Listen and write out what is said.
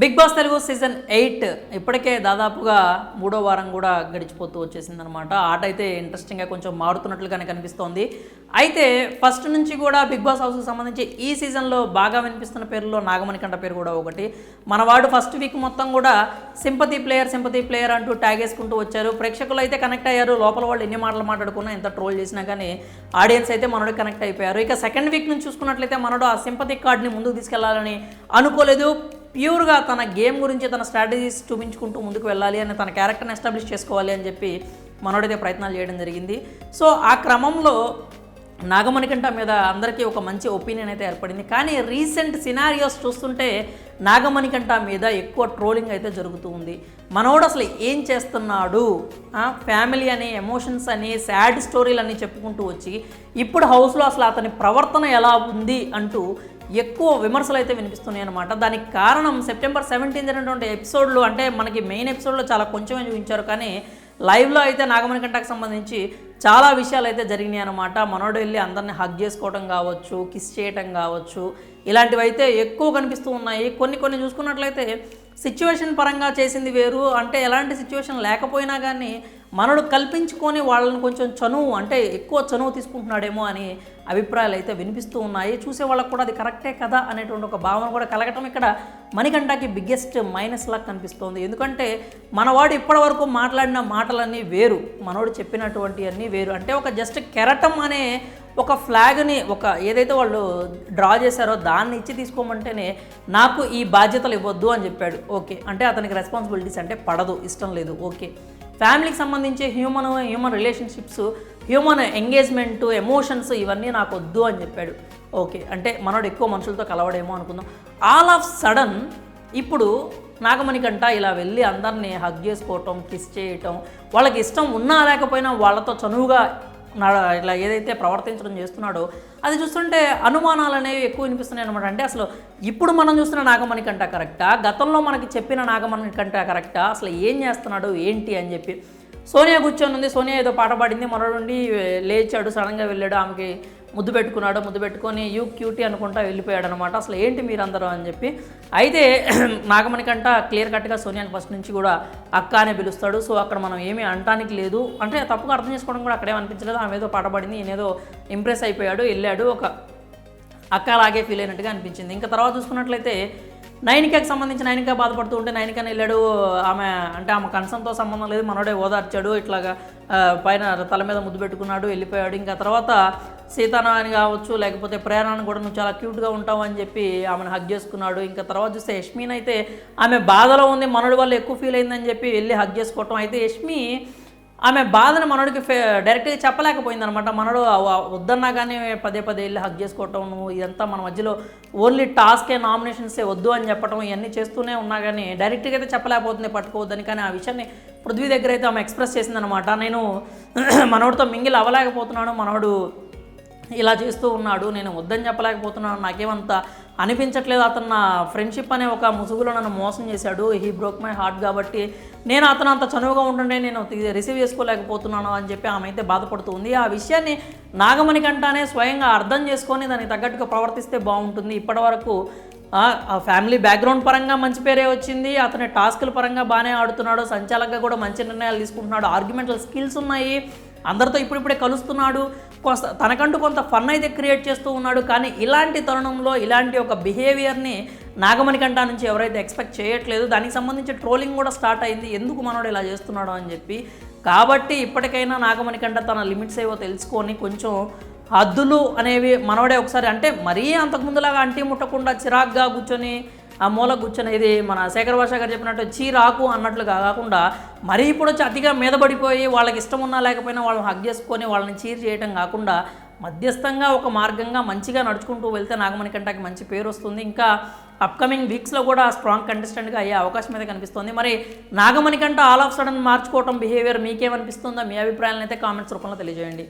Bigg Boss Telugu season eight ఇప్పటికే దాదాపుగా మూడో వారం కూడా గడిచిపోతూ వచ్చేసింది అనమాట ఆట అయితే ఇంట్రెస్టింగ్గా కొంచెం మారుతున్నట్లుగానే కనిపిస్తోంది. అయితే ఫస్ట్ నుంచి కూడా బిగ్ బాస్ హౌస్కి సంబంధించి ఈ సీజన్లో బాగా వినిపిస్తున్న పేర్లలో నాగమణికంట పేరు కూడా ఒకటి. మనవాడు ఫస్ట్ వీక్ మొత్తం కూడా సింపతి ప్లేయర్ సింపతి ప్లేయర్ అంటూ ట్యాగ్ వేసుకుంటూ వచ్చారు. ప్రేక్షకులు అయితే కనెక్ట్ అయ్యారు. లోపల వాళ్ళు ఎన్ని మాటలు మాట్లాడుకున్నా ఎంత ట్రోల్ చేసినా కానీ ఆడియన్స్ అయితే మనోడు కనెక్ట్ అయిపోయారు. ఇక సెకండ్ వీక్ నుంచి చూసుకున్నట్లయితే మనడు ఆ సింపతి కార్డ్ని ముందుకు తీసుకెళ్ళాలని అనుకోలేదు. ప్యూర్గా తన గేమ్ గురించి తన స్ట్రాటజీస్ చూపించుకుంటూ ముందుకు వెళ్ళాలి అని తన క్యారెక్టర్ని ఎస్టాబ్లిష్ చేసుకోవాలి అని చెప్పి మనోడైతే ప్రయత్నాలు చేయడం జరిగింది. సో ఆ క్రమంలో నాగమణికంఠ మీద అందరికీ ఒక మంచి ఒపీనియన్ అయితే ఏర్పడింది. కానీ రీసెంట్ సినారియోస్ చూస్తుంటే నాగమణికంఠ మీద ఎక్కువ ట్రోలింగ్ అయితే జరుగుతూ ఉంది. మనోడు అసలు ఏం చేస్తున్నాడు? ఫ్యామిలీ అని ఎమోషన్స్ అని సాడ్ స్టోరీలు అని చెప్పుకుంటూ వచ్చి ఇప్పుడు హౌస్లో అసలు అతని ప్రవర్తన ఎలా ఉంది అంటూ ఎక్కువ విమర్శలు అయితే వినిపిస్తున్నాయి అనమాట దానికి కారణం సెప్టెంబర్ సెవెంటీన్ జరిగినటువంటి ఎపిసోడ్లు అంటే మనకి మెయిన్ ఎపిసోడ్లో చాలా కొంచెమే చూపించారు. కానీ లైవ్లో అయితే నాగమణి కంటకు సంబంధించి చాలా విషయాలు అయితే జరిగినాయి అనమాట మనోడు వెళ్ళి అందరిని హగ్ చేసుకోవడం కావచ్చు కిస్ చేయటం కావచ్చు. ఇలాంటివి అయితే ఎక్కువ కనిపిస్తూ ఉన్నాయి. కొన్ని కొన్ని చూసుకున్నట్లయితే సిచ్యువేషన్ పరంగా చేసింది వేరు. అంటే ఎలాంటి సిచ్యువేషన్ లేకపోయినా కానీ మనడు కల్పించుకొని వాళ్ళని కొంచెం చనువు అంటే ఎక్కువ చనువు తీసుకుంటున్నాడేమో అని అభిప్రాయాలు అయితే వినిపిస్తూ ఉన్నాయి. చూసే వాళ్ళకు కూడా అది కరెక్టే కదా అనేటువంటి ఒక భావన కూడా కలగటం ఇక్కడ మణికంఠకి బిగ్గెస్ట్ మైనస్ లాగా కనిపిస్తోంది. ఎందుకంటే మనవాడు ఇప్పటివరకు మాట్లాడిన మాటలన్నీ వేరు మనోడు చెప్పినటువంటి అన్నీ వేరు. అంటే ఒక జస్ట్ కెరటం అనే ఒక ఫ్లాగ్ని ఒక ఏదైతే వాళ్ళు డ్రా చేశారో దాన్ని ఇచ్చి తీసుకోమంటేనే నాకు ఈ బాధ్యతలు ఇవ్వద్దు అని చెప్పాడు. ఓకే. అంటే అతనికి రెస్పాన్సిబిలిటీస్ అంటే పడదు ఇష్టం లేదు. ఓకే. ఫ్యామిలీకి సంబంధించి human human relationships human engagement emotions ఇవన్నీ నాకు వద్దు అని చెప్పాడు. ఓకే అంటే మనోడు ఎక్కువ మనుషులతో కలవడేమో అనుకుందాం. ఆల్ ఆఫ్ సడన్ ఇప్పుడు నాగమణికంట ఇలా వెళ్ళి అందరినీ హగ్ చేసుకోవటం కిస్ చేయటం వాళ్ళకి ఇష్టం ఉన్నా లేకపోయినా వాళ్ళతో చనువుగా ఇలా ఏదైతే ప్రవర్తించడం చేస్తున్నాడో అది చూస్తుంటే అనుమానాలు అనేవి ఎక్కువ వినిపిస్తున్నాయి అనమాట అంటే అసలు ఇప్పుడు మనం చూస్తున్న నాగమణి కంటే కరెక్టా? గతంలో మనకి చెప్పిన నాగమణి కంటే కరెక్టా? అసలు ఏం చేస్తున్నాడు? ఏంటి అని చెప్పి. సోనియా కూర్చొని ఉంది సోనియా ఏదో పాట పాడింది మరో నుండి లేచాడు సడన్గా వెళ్ళాడు ఆమెకి ముద్దు పెట్టుకున్నాడు ముద్దు పెట్టుకొని యూ క్యూటీ అనుకుంటా వెళ్ళిపోయాడు అనమాట అసలు ఏంటి మీరందరూ అని చెప్పి. అయితే నాగమణి కంట క్లియర్ కట్గా సోనియాని ఫస్ట్ నుంచి కూడా అక్క అనే పిలుస్తాడు. సో అక్కడ మనం ఏమీ అనటానికి లేదు. అంటే తప్పుగా అర్థం చేసుకోవడం కూడా అక్కడే అనిపించలేదు. ఆమె ఏదో పాట ఏదో ఇంప్రెస్ అయిపోయాడు వెళ్ళాడు ఒక అక్క లాగే ఫీల్ అయినట్టుగా అనిపించింది. ఇంకా తర్వాత చూసుకున్నట్లయితే నైనికకి సంబంధించి నైనిక బాధపడుతూ ఉంటే నైనికని వెళ్ళాడు. ఆమె అంటే ఆమె కన్సంతో సంబంధం లేదు. మనోడే ఓదార్చాడు. ఇట్లాగా పైన తల మీద ముద్దు పెట్టుకున్నాడు వెళ్ళిపోయాడు. ఇంకా తర్వాత సీతారాని కావచ్చు లేకపోతే ప్రేరణను కూడా నువ్వు చాలా క్యూట్గా ఉంటావు అని చెప్పి ఆమెను హగ్ చేసుకున్నాడు. ఇంకా తర్వాత చూస్తే యష్మిన్ అయితే ఆమె బాధలో ఉంది మనడు వల్ల ఎక్కువ ఫీల్ అయిందని చెప్పి వెళ్ళి హగ్ చేసుకోవటం. అయితే యష్మి ఆమె బాధను మనోడికి ఫే డైరెక్ట్గా చెప్పలేకపోయింది అనమాట మనోడు వద్దన్నా కానీ పదే పదే వెళ్ళి హగ్ చేసుకోవటం నువ్వు ఇదంతా మన మధ్యలో ఓన్లీ టాస్కే నామినేషన్సే వద్దు అని చెప్పడం ఇవన్నీ చేస్తూనే ఉన్నా కానీ డైరెక్ట్గా అయితే చెప్పలేకపోతుంది పట్టుకోవద్దని. కానీ ఆ విషయాన్ని పృథ్వీ దగ్గర అయితే ఆమె ఎక్స్ప్రెస్ చేసిందనమాట. నేను మనోడితో మింగిల్ అవ్వలేకపోతున్నాను. మనోడు ఇలా చేస్తూ ఉన్నాడు నేను వద్దని చెప్పలేకపోతున్నాను నాకేమంత అనిపించట్లేదు. అతను నా ఫ్రెండ్షిప్ అనే ఒక ముసుగులో నన్ను మోసం చేశాడు. హీ బ్రోక్ మై హార్ట్ కాబట్టి నేను అతను అంత చనువుగా ఉంటుండే నేను రిసీవ్ చేసుకోలేకపోతున్నాను అని చెప్పి ఆమె అయితే బాధపడుతుంది. ఆ విషయాన్ని నాగమణి కంటానే స్వయంగా అర్థం చేసుకొని దానికి తగ్గట్టుగా ప్రవర్తిస్తే బాగుంటుంది. ఇప్పటివరకు ఆ ఆ ఫ్యామిలీ బ్యాక్గ్రౌండ్ పరంగా మంచి పేరే వచ్చింది. అతని టాస్కుల పరంగా బాగానే ఆడుతున్నాడు. సంచాలకంగా కూడా మంచి నిర్ణయాలు తీసుకుంటున్నాడు. ఆర్గ్యుమెంటల్ స్కిల్స్ ఉన్నాయి. అందరితో ఇప్పుడిప్పుడే కలుస్తున్నాడు. కొంత తనకంటూ కొంత ఫన్ అయితే క్రియేట్ చేస్తూ ఉన్నాడు. కానీ ఇలాంటి తరుణంలో ఇలాంటి ఒక బిహేవియర్ని నాగమణికంఠ నుంచి ఎవరైతే ఎక్స్పెక్ట్ చేయట్లేదు దానికి సంబంధించి ట్రోలింగ్ కూడా స్టార్ట్ అయింది. ఎందుకు మనోడు ఇలా చేస్తున్నాడు అని చెప్పి. కాబట్టి ఇప్పటికైనా నాగమణికంఠ తన లిమిట్స్ ఏవో తెలుసుకొని కొంచెం హద్దులు అనేవి మనోడే ఒకసారి అంటే మరీ అంతకుముందులాగా అంటి ముట్టకుండా చిరాగ్గా కూర్చొని ఆ మూల కూర్చొని ఇది మన శేఖర్ భాష గారు చెప్పినట్టు చీరాకు అన్నట్లుగా కాకుండా మరీ ఇప్పుడు వచ్చి అతిగా మీదపడిపోయి వాళ్ళకి ఇష్టం ఉన్నా లేకపోయినా వాళ్ళని హగ్ చేసుకొని వాళ్ళని చీర్ చేయటం కాకుండా మధ్యస్థంగా ఒక మార్గంగా మంచిగా నడుచుకుంటూ వెళ్తే నాగమణి కంటకి మంచి పేరు వస్తుంది. ఇంకా అప్కమింగ్ వీక్స్లో కూడా స్ట్రాంగ్ కంటెస్టెంట్గా అయ్యే అవకాశం అయితే కనిపిస్తుంది. మరి నాగమణి కంట ఆల్ ఆఫ్ సడన్ మార్చుకోవటం బిహేవియర్ మీకేమనిపిస్తుందో మీ అభిప్రాయాలను అయితే కామెంట్స్ రూపంలో తెలియజేయండి.